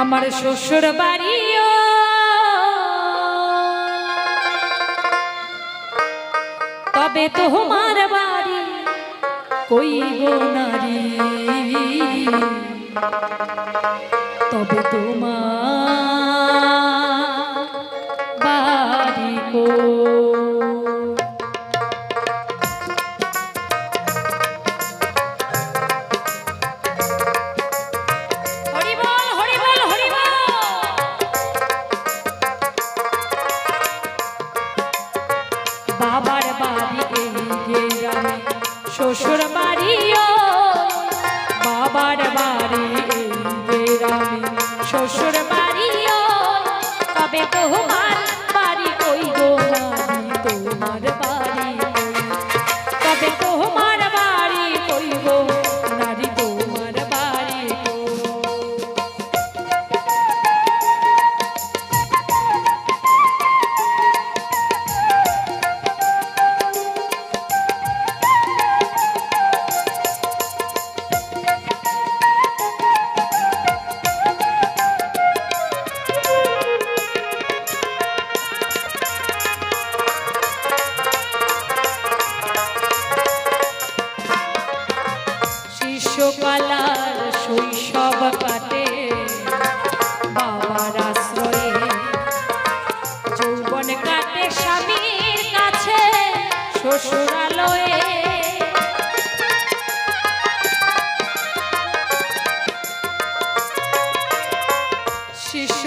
আমার শ্বশুর বাড়িও। তবে তোমার বাড়ি কইব নারী? তবে তোমার বাড়ি কো বাড়ি এই গ্রামে শ্বশুর বাড়িও বাবার বাড়ি এই গ্রামে শ্বশুর বাড়িও তবে তোমার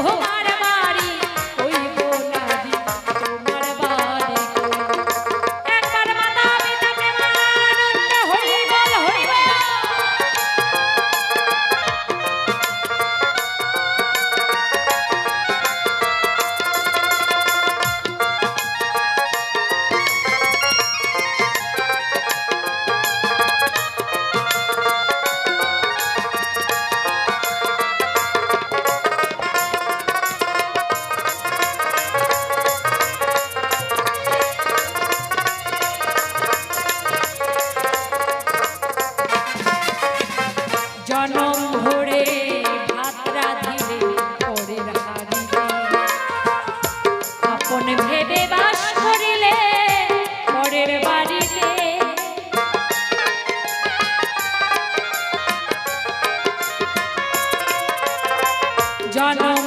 好 嘛 John. John.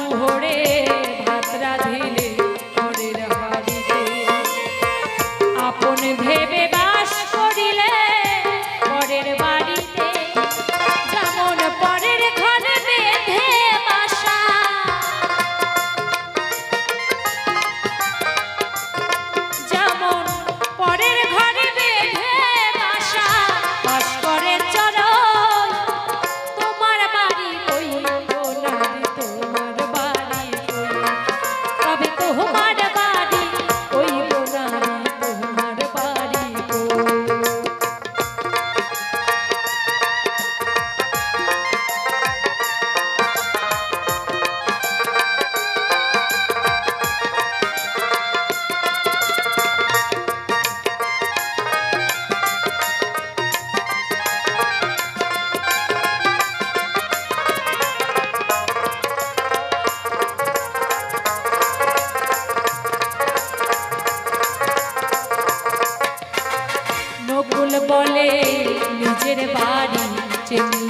বাড়ি চেনে